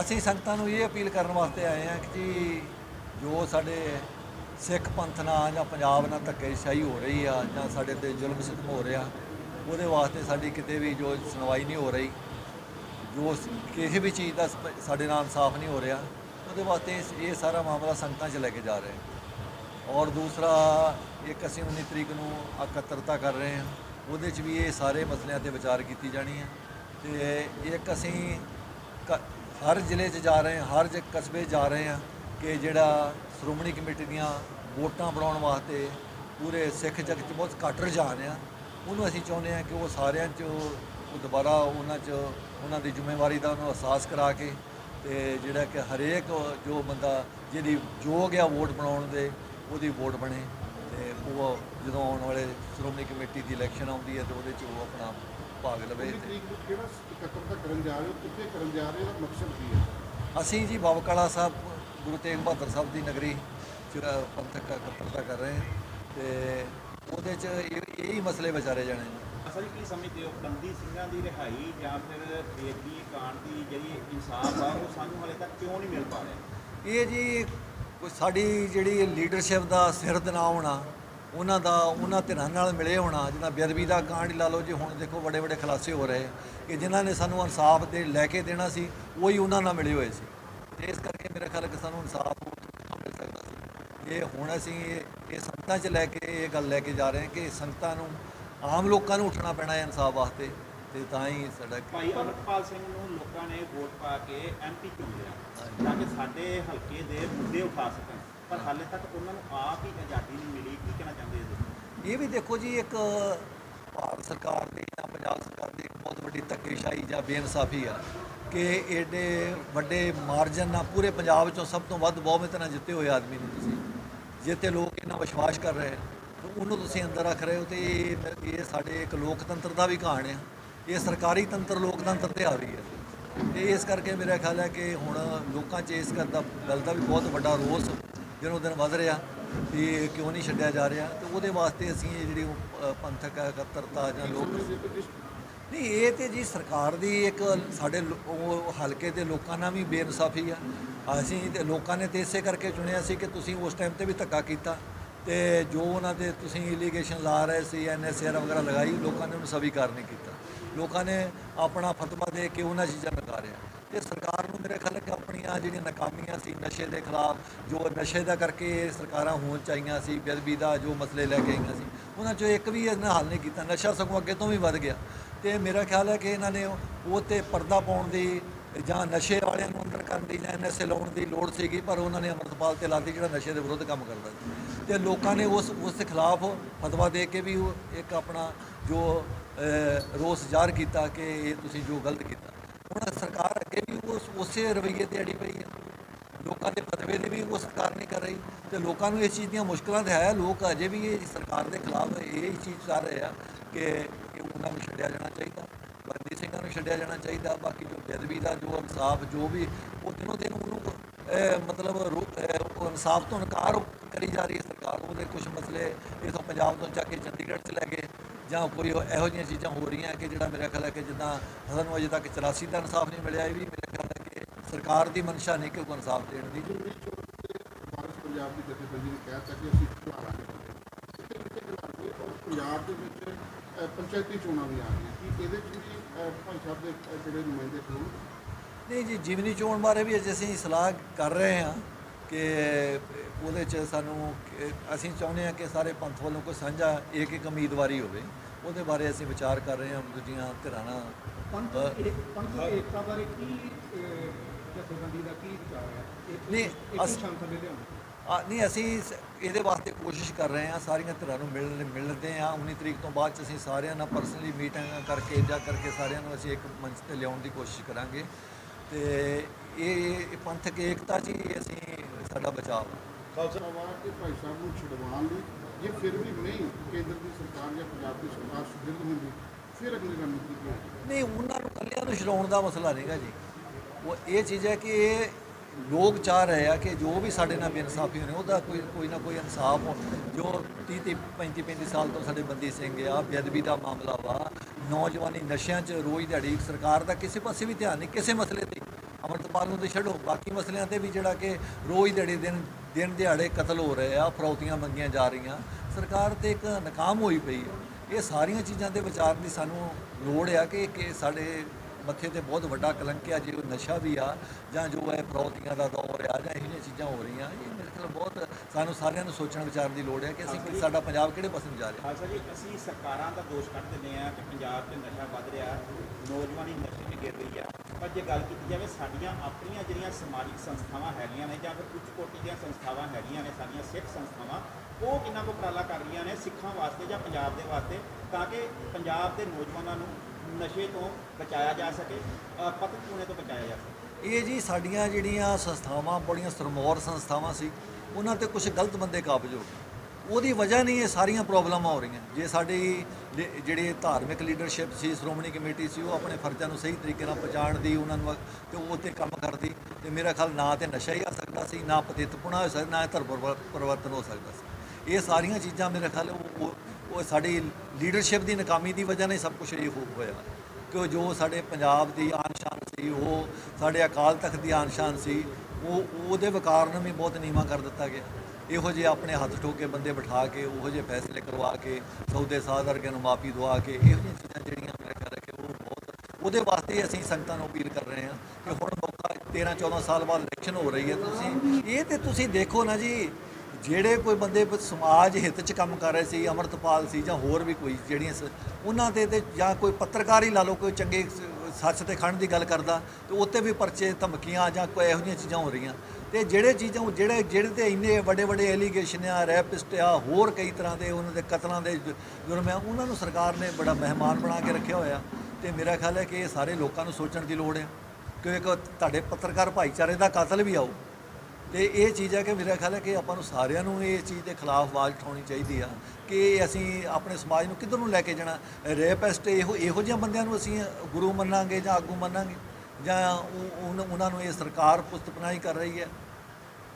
ਅਸੀਂ ਸੰਗਤਾਂ ਨੂੰ ਇਹ ਅਪੀਲ ਕਰਨ ਵਾਸਤੇ ਆਏ ਹਾਂ ਕਿ ਜੀ ਜੋ ਸਾਡੇ ਸਿੱਖ ਪੰਥ ਨਾਲ ਜਾਂ ਪੰਜਾਬ ਨਾਲ ਧੱਕੇਸ਼ਾਹੀ ਹੋ ਰਹੀ ਆ ਜਾਂ ਸਾਡੇ ਤੇ ਜ਼ੁਲਮ ਸਿੱਧਮ ਹੋ ਰਿਹਾ, ਉਹਦੇ ਵਾਸਤੇ ਸਾਡੀ ਕਿਤੇ ਵੀ ਜੋ ਸੁਣਵਾਈ ਨਹੀਂ ਹੋ ਰਹੀ, ਜੋ ਕਿਸੇ ਵੀ ਚੀਜ਼ ਦਾ ਸ- ਸਾਡੇ ਨਾਲ ਇਨਸਾਫ ਨਹੀਂ ਹੋ ਰਿਹਾ, ਉਹਦੇ ਵਾਸਤੇ ਇਹ ਸਾਰਾ ਮਾਮਲਾ ਸੰਗਤਾਂ 'ਚ ਲੈ ਕੇ ਜਾ ਰਹੇ ਹਾਂ। ਔਰ ਦੂਸਰਾ, ਇੱਕ ਅਸੀਂ 19 ਤਰੀਕ ਨੂੰ ਇਕੱਤਰਤਾ ਕਰ ਰਹੇ ਹਾਂ, ਉਹਦੇ 'ਚ ਵੀ ਇਹ ਸਾਰੇ ਮਸਲਿਆਂ ਤੇ ਵਿਚਾਰ ਕੀਤੀ ਜਾਣੀ ਹੈ ਤੇ ਇੱਕ ਅਸੀਂ ਕ- ਹਰ ਜ਼ਿਲ੍ਹੇ 'ਚ ਜਾ ਰਹੇ ਹਾਂ, ਹਰ ਜ ਕਸਬੇ 'ਚ ਜਾ ਰਹੇ ਹਾਂ ਕਿ ਜਿਹੜਾ ਸ਼੍ਰੋਮਣੀ ਕਮੇਟੀ ਦੀਆਂ ਵੋਟਾਂ ਬਣਾਉਣ ਵਾਸਤੇ ਪੂਰੇ ਸਿੱਖ ਜਗਤ 'ਚ ਬਹੁਤ ਘੱਟ ਰੁਝਾਨ ਆ। ਉਹਨੂੰ ਅਸੀਂ ਚਾਹੁੰਦੇ ਹਾਂ ਕਿ ਉਹ ਸਾਰਿਆਂ 'ਚ ਉਹ ਦੁਬਾਰਾ ਉਹਨਾਂ 'ਚ ਉਹਨਾਂ ਦੀ ਜ਼ਿੰਮੇਵਾਰੀ ਦਾ ਉਹਨੂੰ ਅਹਿਸਾਸ ਕਰਾ ਕੇ ਤੇ ਜਿਹੜਾ ਕਿ ਹਰੇਕ ਜੋ ਬੰਦਾ ਜਿਹਦੀ ਯੋਗ ਆ ਵੋਟ ਬਣਾਉਣ ਦੇ, ਉਹਦੀ ਵੋਟ ਬਣੇ ਤੇ ਉਹ ਜਦੋਂ ਆਉਣ ਵਾਲੇ ਸ਼੍ਰੋਮਣੀ ਕਮੇਟੀ ਦੀ ਇਲੈਕਸ਼ਨ ਆਉਂਦੀ ਹੈ ਤੇ ਉਹਦੇ 'ਚ ਉਹ ਆਪਣਾ ਭਾਗ ਲਵੇ ਤਰੀਕ ਨੂੰ ਕਿਹੜਾ ਇਕੱਤਰਤਾ ਕਰਨ ਜਾ ਰਹੇ ਹੋ ਕਿੱਥੇ ਕਰਨ ਜਾ ਰਹੇ ਹੋ ਮਕਸਦ ਕੀ ਹੈ? ਅਸੀਂ ਜੀ ਬਾਬਾ ਕਾਲਾ ਸਾਹਿਬ ਗੁਰੂ ਤੇਗ ਬਹਾਦਰ ਸਾਹਿਬ ਦੀ ਨਗਰੀ ਚ ਪੰਥਕ ਇਕੱਤਰਤਾ ਕਰ ਰਹੇ ਹਾਂ ਤੇ ਉਹਦੇ 'ਚ ਇਹ ਇਹੀ ਮਸਲੇ ਵਿਚਾਰੇ ਜਾਣੇ ਨੇ। ਅਸਲ ਕੀ ਸਮਝਦੇ ਹੋ ਬੰਦੀ ਸਿੰਘਾਂ ਦੀ ਰਿਹਾਈ ਜਾਂ ਫਿਰ ਬੇਦੀ ਕਾਂਡ ਦੀ ਜਿਹੜੀ ਇਨਸਾਫ ਆ ਉਹ ਸਾਨੂੰ ਹਲੇ ਤੱਕ ਕਿਉਂ ਨਹੀਂ ਮਿਲ ਪਾ ਰਿਹਾ? ਇਹ ਜੀ ਕੋਈ ਸਾਡੀ ਜਿਹੜੀ ਲੀਡਰਸ਼ਿਪ ਦਾ ਸਿਰ ਦਨਾ ਹੋਣਾ ਉਹਨਾਂ ਦਾ, ਉਹਨਾਂ ਧਿਰਾਂ ਨਾਲ ਮਿਲੇ ਹੋਣਾ, ਜਿੱਦਾਂ ਬੇਅਦਬੀ ਦਾ ਕਾਂਡ ਲਾ ਲਓ ਜੀ, ਹੁਣ ਦੇਖੋ ਵੱਡੇ ਵੱਡੇ ਖੁਲਾਸੇ ਹੋ ਰਹੇ, ਕਿ ਜਿਨ੍ਹਾਂ ਨੇ ਸਾਨੂੰ ਇਨਸਾਫ ਦੇ, ਲੈ ਕੇ ਦੇਣਾ ਸੀ, ਉਹੀ ਉਹਨਾਂ ਨਾਲ ਮਿਲੇ ਹੋਏ ਸੀ। ਤੇ ਇਸ ਕਰਕੇ ਮੇਰੇ ਖਿਆਲ ਕਿ ਸਾਨੂੰ ਇਨਸਾਫ ਮਿਲ ਸਕਦਾ ਸੀ। ਇਹ ਹੁਣ ਅਸੀਂ ਇਹ ਸੰਗਤਾਂ 'ਚ ਲੈ ਕੇ ਇਹ ਗੱਲ ਲੈ ਕੇ ਜਾ ਰਹੇ ਹਾਂ ਕਿ ਸੰਗਤਾਂ ਨੂੰ, ਆਮ ਲੋਕਾਂ ਨੂੰ ਉੱਠਣਾ ਪੈਣਾ ਹੈ ਇਨਸਾਫ ਵਾਸਤੇ, ਤੇ ਤਾਂ ਹੀ ਸਾਡਾ ਭਾਈ ਅਮਰਪਾਲ ਸਿੰਘ ਨੂੰ ਲੋਕਾਂ ਨੇ ਵੋਟ ਪਾ ਕੇ ਐਮਪੀ ਚੁਣ ਲਿਆ, ਤਾਂ ਕਿ ਸਾਡੇ ਹਲਕੇ ਦੇ ਮੁੱਦੇ ਉਠਾ ਸਕਣ। ਪਰ ਹਾਲੇ ਤੱਕ ਉਹਨਾਂ ਨੂੰ ਆਪ ਹੀ ਆਜ਼ਾਦੀ ਨਹੀਂ ਮਿਲੀ, ਕੀ ਕਹਿਣਾ ਚਾਹੁੰਦੇ ਹੋ ਇਹ ਵੀ ਦੇਖੋ ਜੀ, ਇੱਕ ਭਾਰਤ ਸਰਕਾਰ ਦੀ ਜਾਂ ਪੰਜਾਬ ਸਰਕਾਰ ਦੀ ਇੱਕ ਬਹੁਤ ਵੱਡੀ ਧੱਕੇਸ਼ਾਹੀ ਜਾਂ ਬੇਇਨਸਾਫੀ ਆ ਕਿ ਏਡੇ ਵੱਡੇ ਮਾਰਜਨ ਨਾਲ ਪੂਰੇ ਪੰਜਾਬ ਚੋਂ ਸਭ ਤੋਂ ਵੱਧ ਬਹੁਮਤ ਨਾਲ ਜਿੱਤੇ ਹੋਏ ਆਦਮੀ ਨੇ ਤੁਸੀਂ। ਜਿੱਤੇ ਲੋਕ ਇਹਨਾਂ ਵਿਸ਼ਵਾਸ ਕਰ ਰਹੇ ਤੇ ਉਹਨੂੰ ਤੁਸੀਂ ਅੰਦਰ ਰੱਖ ਰਹੇ ਹੋ ਤੇ ਇਹ ਸਾਡੇ ਇੱਕ ਲੋਕਤੰਤਰ ਦਾ ਵੀ ਕਹਾਣ ਆ ਇਹ ਸਰਕਾਰੀ ਤੰਤਰ, ਲੋਕਤੰਤਰ ਤੇ ਆ ਰਹੀ ਹੈ। ਤੇ ਇਸ ਕਰਕੇ ਮੇਰਾ ਖਿਆਲ ਹੈ ਕਿ ਹੁਣ ਲੋਕਾਂ 'ਚ ਇਸ ਗੱਲ ਦਾ ਗੱਲ ਦਾ ਵੀ ਬਹੁਤ ਵੱਡਾ ਰੋਸ ਦਿਨੋਂ ਦਿਨ ਵੱਧ ਰਿਹਾ ਵੀ ਇਹ ਕਿਉਂ ਨਹੀਂ ਛੱਡਿਆ ਜਾ ਰਿਹਾ ਤੇ ਉਹਦੇ ਵਾਸਤੇ ਅਸੀਂ ਇਹ ਜਿਹੜੀ ਉਹ, ਅ, ਪੰਥਕ ਇਕੱਤਰਤਾ ਜਾਂ ਲੋਕ ਨਹੀਂ ਇਹ ਤੇ ਜੀ ਸਰਕਾਰ ਦੀ ਇੱਕ ਸਾਡੇ ਲੋ- ਉਹ ਹਲਕੇ ਦੇ ਲੋਕਾਂ ਨਾਲ ਵੀ ਬੇਇਨਸਾਫੀ ਆ। ਅਸੀਂ ਤੇ ਲੋਕਾਂ ਨੇ ਤੇ ਇਸੇ ਕਰਕੇ ਚੁਣਿਆ ਸੀ ਕਿ ਤੁਸੀਂ ਉਸ ਟਾਈਮ ਤੇ ਵੀ ਧੱਕਾ ਕੀਤਾ ਤੇ ਜੋ ਉਹਨਾਂ ਦੇ ਤੁਸੀਂ ਇਲੀਗੇਸ਼ਨ ਲਾ ਰਹੇ ਸੀ ਐਨਐਸਆਰ ਵਗੈਰਾ ਲਗਾਈ ਲੋਕਾਂ ਨੇ ਉਹਨੂੰ ਸਵੀਕਾਰ ਨਹੀਂ ਕੀਤਾ। ਲੋਕਾਂ ਨੇ ਆਪਣਾ ਫਤਵਾ ਦੇ ਕੇ ਉਹਨਾਂ ਚੀਜ਼ਾਂ ਨਕਾਰਿਆ ਤੇ ਸਰਕਾਰ ਨੂੰ ਮੇਰੇ ਖਿਆਲ ਹੈ ਕਿ ਆਪਣੀਆਂ ਜਿਹੜੀਆਂ ਨਾਕਾਮੀਆਂ ਸੀ ਨਸ਼ੇ ਦੇ ਖਿਲਾਫ, ਜੋ ਨਸ਼ੇ ਦਾ ਕਰਕੇ ਸਰਕਾਰਾਂ ਹੋਣ ਚਾਹੀਆਂ ਸੀ, ਬੇਅਦਬੀ ਦਾ ਜੋ ਮਸਲੇ ਲੈ ਕੇ ਆਈਆਂ ਸੀ, ਉਹਨਾਂ ਚੋਂ ਇੱਕ ਵੀ ਇਹਨਾਂ ਹੱਲ ਨਹੀਂ ਕੀਤਾ। ਨਸ਼ਾ ਸਗੋਂ ਅੱਗੇ ਤੋਂ ਵੀ ਵੱਧ ਗਿਆ। ਤੇ ਮੇਰਾ ਖਿਆਲ ਹੈ ਕਿ ਇਹਨਾਂ ਨੇ ਉਹ ਤੇ ਪਰਦਾ ਪਾਉਣ ਦੀ ਜਾਂ ਨਸ਼ੇ ਵਾਲਿਆਂ ਨੂੰ ਅੰਦਰ ਕਰਨ ਦੀ ਜਾਂ ਐਨਐਸਏ ਲਾਉਣ ਦੀ ਲੋੜ ਸੀਗੀ, ਪਰ ਉਹਨਾਂ ਨੇ ਅਮਰਤਪਾਲ ਤੇ ਲਾਤੀ ਜਿਹੜਾ ਨਸ਼ੇ ਦੇ ਵਿਰੁੱਧ ਕੰਮ ਕਰਦਾ ਸੀ। ਤੇ ਲੋਕਾਂ ਨੇ ਉਸ ਉਸ ਦੇ ਖਿਲਾਫ ਫਤਵਾ ਦੇ ਕੇ ਵੀ ਉਹ ਇੱਕ ਆਪਣਾ ਜੋ ਰੋਸ ਜ਼ਾਹਰ ਕੀਤਾ ਕਿ ਇਹ ਤੁਸੀਂ ਜੋ ਗਲਤ ਕੀਤਾ। ਹੁਣ ਸਰਕਾਰ ਅੱਗੇ ਵੀ ਉਸ, ਉਸੇ ਰਵੱਈਏ ਤੇ ਅੜੀ ਪਈ ਹੈ ਲੋਕਾਂ ਦੇ ਫਤਵੇ ਦੀ ਵੀ ਉਹ ਸਰਕਾਰ ਨਹੀਂ ਕਰ ਰਹੀ। ਤੇ ਲੋਕਾਂ ਨੂੰ ਇਸ ਚੀਜ਼ ਦੀਆਂ ਮੁਸ਼ਕਲਾਂ ਤਾਂ ਹੈ, ਲੋਕ ਅਜੇ ਵੀ ਇਹ ਸਰਕਾਰ ਦੇ ਖਿਲਾਫ ਇਹ ਚੀਜ਼ ਕਰ ਰਹੇ ਆ ਕਿ ਉਹਨਾਂ ਨੂੰ ਛੱਡਿਆ ਜਾਣਾ ਚਾਹੀਦਾ। ਬੰਦੀ ਸਿੰਘਾਂ ਨੂੰ ਛੱਡਿਆ ਜਾਣਾ ਚਾਹੀਦਾ, ਬਾਕੀ ਜੋ ਬੇਅਦਬੀ ਦਾ ਜੋ ਇਨਸਾਫ, ਜੋ ਵੀ ਉਹ ਦਿਨੋਂ ਦਿਨ ਉਹਨੂੰ ਮਤਲਬ ਰੋ- ਉਹ ਇਨਸਾਫ ਤੋਂ ਇਨਕਾਰ ਕਰੀ ਜਾ ਰਹੀ ਹੈ ਸਰਕਾਰ। ਉਹਦੇ ਕੁਝ ਮਸਲੇ ਇਥੋਂ ਪੰਜਾਬ ਤੋਂ ਚੱਕ ਕੇ ਚੰਡੀਗੜ੍ਹ ਚ ਲੈ ਗਏ। ਜਾਂ ਕੋਈ ਇਹੋ ਜਿਹੀਆਂ ਚੀਜ਼ਾਂ ਹੋ ਰਹੀਆਂ ਕਿ ਜਿਹੜਾ ਮੇਰਾ ਖਿਆਲ ਹੈ ਕਿ ਜਿੱਦਾਂ ਸਾਨੂੰ ਅਜੇ ਤੱਕ 84 ਦਾ ਇਨਸਾਫ ਨਹੀਂ ਮਿਲਿਆ ਇਹ ਵੀ ਮੇਰੇ ਖਿਆਲ ਹੈ ਕਿ ਸਰਕਾਰ ਦੀ ਮਨਸ਼ਾ ਨਹੀਂ ਕਿ ਕੋਈ ਇਨਸਾਫ ਦੇਣ ਦੀ। ਭਾਰਤ ਪੰਜਾਬ ਦੀ ਜਥੇਬੰਦੀ ਨੇ ਕਹਿ ਅਸੀਂ ਪੰਜਾਬ ਦੇ ਵਿੱਚ ਪੰਚਾਇਤੀ ਚੋਣਾਂ ਵੀ ਆ ਰਹੀਆਂ। ਕੀ ਇਹਦੇ ਚ ਵੀ ਭਾਈ ਸਾਹਿਬ ਦੇ ਜਿਹੜੇ ਨੁਮਾਇੰਦੇ ਖਲੋਣ? ਨਹੀਂ ਜੀ ਜਿਮਨੀ ਚੋਣ ਬਾਰੇ ਵੀ ਅੱਜ ਅਸੀਂ ਸਲਾਹ ਕਰ ਰਹੇ ਹਾਂ। ਕਿ ਉਹਦੇ 'ਚ ਸਾਨੂੰ ਅਸੀਂ ਚਾਹੁੰਦੇ ਹਾਂ ਕਿ ਸਾਰੇ ਪੰਥ ਵੱਲੋਂ ਕੋਈ ਸਾਂਝਾ ਇੱਕ ਇੱਕ ਉਮੀਦਵਾਰੀ ਹੋਵੇ ਉਹਦੇ ਬਾਰੇ ਅਸੀਂ ਵਿਚਾਰ ਕਰ ਰਹੇ ਹਾਂ ਦੂਜੀਆਂ ਨਾਲ। ਪੰਥ ਪੰਥ ਏਕਤਾ ਬਾਰੇ ਕੀ ਜਥੇਬੰਦੀ ਦਾ ਕੀ ਵਿਚਾਰ ਹੈ? ਨਹੀਂ, ਅਸ- ਸ਼ਾਂਤ ਦੇ ਲਿਆਉਣ ਆ ਨਹੀਂ ਅਸੀਂ ਇਹਦੇ ਵਾਸਤੇ ਕੋਸ਼ਿਸ਼ ਕਰ ਰਹੇ ਹਾਂ ਸਾਰੀਆਂ ਧਿਰਾਂ ਨੂੰ ਮਿਲ ਮਿਲਦੇ ਹਾਂ। 19 ਤਰੀਕ ਤੋਂ ਬਾਅਦ ਚ ਅਸੀਂ ਸਾਰਿਆਂ ਨਾਲ ਪਰਸਨਲੀ ਮੀਟਿੰਗਾਂ ਕਰਕੇ ਜਾਂ ਕਰਕੇ ਸਾਰਿਆਂ ਨੂੰ ਅਸੀਂ ਇੱਕ ਮੰਚ ਤੇ ਲਿਆਉਣ ਦੀ ਕੋਸ਼ਿਸ਼ ਕਰਾਂਗੇ। ਤੇ ਇਹ ਇਹ ਪੰਥਕ ਏਕਤਾ ਜੀ ਅਸੀਂ ਸਾਡਾ ਬਚਾਅ ਵਾ। ਖਾਲਸਾ ਵਾ ਕਿ ਭਾਈ ਸਾਹਿਬ ਨੂੰ ਛੁਡਵਾਉਣ ਲਈ ਜੇ ਫਿਰ ਵੀ ਨਹੀਂ ਕੇਂਦਰ ਦੀ ਸਰਕਾਰ ਜਾਂ ਪੰਜਾਬ ਦੀ ਸਰਕਾਰ ਸੁਦ੍ਰਿੜ ਹੁੰਦੀ ਫਿਰ ਅਗਲੀ ਰਣਨੀਤੀ ਕੀ ਨਹੀਂ ਉਹਨਾਂ ਨੂੰ ਕੱਲਿਆਂ ਨੂੰ ਛਡਾਉਣ ਦਾ ਮਸਲਾ ਨਹੀਂਗਾ ਜੀ। ਉਹ ਇਹ ਚੀਜ਼ ਹੈ ਕਿ ਇਹ ਲੋਕ ਚਾਹ ਰਹੇ ਆ ਕਿ ਜੋ ਵੀ ਸਾਡੇ ਨਾਲ ਬੇਇਨਸਾਫੀ ਹੋਣੀ ਉਹਦਾ ਕੋਈ ਕੋਈ ਨਾ ਕੋਈ ਇਨਸਾਫ ਹੋ ਜੋ 30 30 35 35 ਸਾਲ ਤੋਂ ਸਾਡੇ ਬੰਦੀ ਸਿੰਘ ਆ ਬੇਅਦਬੀ ਦਾ ਮਾਮਲਾ ਵਾ ਨੌਜਵਾਨੀ ਨਸ਼ਿਆਂ 'ਚ ਰੋਜ਼ ਦਿਹਾੜੀ ਸਰਕਾਰ ਦਾ ਕਿਸੇ ਪਾਸੇ ਵੀ ਧਿਆਨ ਨਹੀਂ ਕਿਸੇ ਮਸਲੇ ਤੇ। ਅੰਮ੍ਰਿਤਪਾਲ ਨੂੰ ਤੇ ਛੱਡੋ। ਬਾਕੀ ਮਸਲਿਆਂ ਤੇ ਵੀ ਜਿਹੜਾ ਕਿ ਰੋਜ਼ ਦਿਹਾੜੇ ਦਿਨ ਦਿਨ ਦਿਹਾੜੇ ਕਤਲ ਹੋ ਰਹੇ ਆ ਫਰੌਤੀਆਂ ਮੰਗੀਆਂ ਜਾ ਰਹੀਆਂ। ਸਰਕਾਰ ਤੇ ਇੱਕ ਨਾਕਾਮ ਹੋਈ ਪਈ ਹੈ ਇਹ ਸਾਰੀਆਂ ਚੀਜ਼ਾਂ ਤੇ ਵਿਚਾਰ ਦੀ ਸਾਨੂੰ ਲੋੜ ਆ ਕਿ ਕਿ ਸਾਡੇ ਮੱਥੇ ਤੇ ਬਹੁਤ ਵੱਡਾ ਕਲੰਕ ਆ ਜੇ ਉਹ ਨਸ਼ਾ ਵੀ ਆ ਜਾਂ ਜੋ ਹੈ ਫਰੌਤੀਆਂ ਦਾ ਦੌਰ ਆ ਜਾਂ ਇਹੋ ਜਿਹੀਆਂ ਚੀਜ਼ਾਂ ਹੋ ਰਹੀਆਂ ਇਹ ਮੇਰੇ ਖਿਆਲ ਬਹੁਤ ਸਾਨੂੰ ਸਾਰਿਆਂ ਨੂੰ ਸੋਚਣ ਵਿਚਾਰਨ ਦੀ ਲੋੜ ਹੈ ਕਿ ਅਸੀਂ ਸਾਡਾ ਪੰਜਾਬ ਕਿਹੜੇ ਪਾਸੇ ਜਾ ਰਿਹਾ। ਖਾਲਸਾ ਜੀ ਅਸੀਂ ਸਰਕਾਰਾਂ ਦਾ ਦੋਸ਼ ਕੱਢ ਦਿੰਦੇ ਆ ਕਿ ਪੰਜਾਬ 'ਚ ਨਸ਼ਾ ਵੱਧ ਰਿਹਾ ਨੌਜਵਾਨੀ ਨਸ਼ੇ 'ਚ ਗਿਰ ਰਹੀ ਆ। ਜੇ ਗੱਲ ਕੀਤੀ ਜਾਵੇ ਸਾਡੀਆਂ ਆਪਣੀਆਂ ਜਿਹੜੀਆਂ ਸਮਾਜਿਕ ਸੰਸਥਾਵਾਂ ਹੈਗੀਆਂ ਨੇ ਜਾਂ ਫਿਰ ਉੱਚ ਕੋਟੀ ਦੀਆਂ ਸੰਸਥਾਵਾਂ ਹੈਗੀਆਂ ਨੇ ਸਾਡੀਆਂ ਸਿੱਖ ਸੰਸਥਾਵਾਂ ਉਹ ਕਿੰਨਾ ਕੁ ਉਪਰਾਲਾ ਕਰ ਰਹੀਆਂ ਨੇ ਸਿੱਖਾਂ ਵਾਸਤੇ ਜਾਂ ਪੰਜਾਬ ਦੇ ਵਾਸਤੇ ਤਾਂ ਕਿ ਪੰਜਾਬ ਦੇ ਨੌਜਵਾਨਾਂ ਨੂੰ ਨਸ਼ੇ ਤੋਂ ਬਚਾਇਆ ਜਾ ਸਕੇ ਅ, ਪਤਨ ਚੂਨੇ ਤੋਂ ਬਚਾਇਆ ਜਾ ਸਕੇ? ਇਹ ਜੀ ਸਾਡੀਆਂ ਜਿਹੜੀਆਂ ਸੰਸਥਾਵਾਂ ਬੜੀਆਂ ਸਰਮੌਰ ਸੰਸਥਾਵਾਂ ਸੀ ਉਹਨਾਂ ਤੇ ਕੁਝ ਗਲਤ ਬੰਦੇ ਕਾਬਜ ਹੋ ਗਏ। ਉਹਦੀ ਵਜ੍ਹਾ ਨਹੀਂ ਇਹ ਸਾਰੀਆਂ ਪ੍ਰੋਬਲਮਾਂ ਹੋ ਰਹੀਆਂ। ਜੇ ਸਾਡੀ ਲੀ- ਜਿਹੜੀ ਧਾਰਮਿਕ ਲੀਡਰਸ਼ਿਪ ਸੀ, ਸ਼੍ਰੋਮਣੀ ਕਮੇਟੀ ਸੀ, ਉਹ ਆਪਣੇ ਫਰਜ਼ਾਂ ਨੂੰ ਸਹੀ ਤਰੀਕੇ ਨਾਲ ਪਛਾਣ ਦੀ, ਉਹਨਾਂ ਨੂੰ ਤੇ ਉਹ ਤੇ ਕੰਮ ਕਰਦੀ ਤੇ ਮੇਰਾ ਖਿਆਲ ਨਾ ਤੇ ਨਸ਼ਾ ਹੀ ਆ ਸਕਦਾ ਸੀ, ਨਾ ਪਤਿਤਪੁਣਾ ਹੋ ਸਕਦਾ, ਨਾ ਧਰਮ ਪਰਿਵਰ- ਪਰਿਵਰਤਨ ਹੋ ਸਕਦਾ ਸੀ। ਇਹ ਸਾਰੀਆਂ ਚੀਜ਼ਾਂ ਮੇਰੇ ਖਿਆਲ ਉਹ- ਉਹ ਸਾਡੀ ਲੀਡਰਸ਼ਿਪ ਦੀ ਨਾਕਾਮੀ ਦੀ ਵਜ੍ਹਾ ਨਾਲ ਸਭ ਕੁਝ ਇਹ ਹੋ- ਹੋਇਆ। ਕਿ ਜੋ ਸਾਡੇ ਪੰਜਾਬ ਦੀ ਆਨ ਸ਼ਾਨ ਸੀ, ਉਹ ਸਾਡੇ ਅਕਾਲ ਤਖਤ ਦੀ ਆਨ ਸ਼ਾਨ ਸੀ, ਉਹ, ਉਹਦੇ ਵਕਾਰ ਨੂੰ ਵੀ ਬਹੁਤ ਨੀਵਾਂ ਕਰ ਦਿੱਤਾ ਗਿਆ। ਇਹੋ ਜਿਹੇ ਆਪਣੇ ਹੱਥ ਠੋਕੇ ਬੰਦੇ ਬਿਠਾ ਕੇ, ਉਹੋ ਜਿਹੇ ਫੈਸਲੇ ਕਰਵਾ ਕੇ, ਸੌਦੇ ਸਾਧ ਵਰਗੇ ਨੂੰ ਮਾਫੀ ਦਵਾ ਕੇ, ਇਹੋ ਜਿਹੀਆਂ ਚੀਜ਼ਾਂ ਜਿਹੜੀਆਂ ਮੇਰੇ ਖਿਆਲ ਕਿ ਉਹ ਬਹੁਤ ਉਹਦੇ ਵਾਸਤੇ ਅਸੀਂ ਸੰਗਤਾਂ ਨੂੰ ਅਪੀਲ ਕਰ ਰਹੇ ਹਾਂ ਕਿ ਹੁਣ ਮੌਕਾ 13 14 ਸਾਲ ਬਾਅਦ ਇਲੈਕਸ਼ਨ ਹੋ ਰਹੀ ਹੈ, ਤੁਸੀਂ ਇਹ ਤੇ ਤੁਸੀਂ ਦੇਖੋ ਨਾ ਜੀ, ਜਿਹੜੇ ਕੋਈ ਬੰਦੇ ਸਮਾਜ ਹਿੱਤ 'ਚ ਕੰਮ ਕਰ ਰਹੇ ਸੀ, ਅਮਰਤਪਾਲ ਸੀ ਜਾਂ ਹੋਰ ਵੀ ਕੋਈ ਜਿਹੜੀਆਂ ਸ- ਉਹਨਾਂ 'ਤੇ ਤੇ ਜਾਂ ਕੋਈ ਪੱਤਰਕਾਰ ਹੀ ਲਾ ਲਓ, ਕੋਈ ਚੰਗੇ ਸੱਚ ਤੇ ਖੰਡ ਦੀ ਗੱਲ ਕਰਦਾ, ਤੇ ਉੱਤੇ ਵੀ ਪਰਚੇ ਧਮਕੀਆਂ ਜਾਂ ਕੋਈ ਇਹੋ ਜਿਹੀਆਂ ਚੀਜ਼ਾਂ ਹੋ ਰਹੀਆਂ ਤੇ ਜਿਹੜੇ ਚੀਜ਼ਾਂ ਜਿਹੜੇ ਜਿਹੜੇ ਤੇ ਇੰਨੇ ਵੱਡੇ ਵੱਡੇ ਐਲੀਗੇਸ਼ਨ ਆ ਰੈਪਿਸਟ ਆ, ਹੋਰ ਕਈ ਤਰ੍ਹਾਂ ਦੇ ਉਹਨਾਂ ਦੇ ਕਤਲਾਂ ਦੇ ਜੁਰਮ ਆ, ਉਹਨਾਂ ਨੂੰ ਸਰਕਾਰ ਨੇ ਬੜਾ ਮਹਿਮਾਨ ਬਣਾ ਕੇ ਰੱਖਿਆ ਹੋਇਆ। ਤੇ ਮੇਰਾ ਖਿਆਲ ਹੈ ਕਿ ਇਹ ਸਾਰੇ ਲੋਕਾਂ ਨੂੰ ਸੋਚਣ ਦੀ ਲੋੜ ਹੈ ਕਿ ਇੱਕ ਤੁਹਾਡੇ ਪੱਤਰਕਾਰ ਭਾਈਚਾਰੇ ਦਾ ਕਤਲ ਵੀ ਆਊ। ਤੇ ਇਹ ਚੀਜ਼ ਹੈ ਕਿ ਮੇਰਾ ਖਿਆਲ ਹੈ ਕਿ ਆਪਾਂ ਨੂੰ ਸਾਰਿਆਂ ਨੂੰ ਇਹ ਚੀਜ਼ ਦੇ ਖਿਲਾਫ ਆਵਾਜ਼ ਉਠਾਉਣੀ ਚਾਹੀਦੀ ਆ ਕਿ ਅਸੀਂ ਆਪਣੇ ਸਮਾਜ ਨੂੰ ਕਿੱਧਰ ਨੂੰ ਲੈ ਕੇ ਜਾਣਾ। ਰੇਪਿਸਟ ਇਹੋ ਇਹੋ ਜਿਹੇ ਬੰਦਿਆਂ ਨੂੰ ਅਸੀਂ ਗੁਰੂ ਮੰਨਾਂਗੇ ਜਾਂ ਆਗੂ ਮੰਨਾਂਗੇ ਜਾਂ ਉਹਨਾਂ ਉਹਨਾਂ ਨੂੰ ਇਹ ਸਰਕਾਰ ਪੁਸਤਪਨਾਹੀ ਕਰ ਰਹੀ ਹੈ।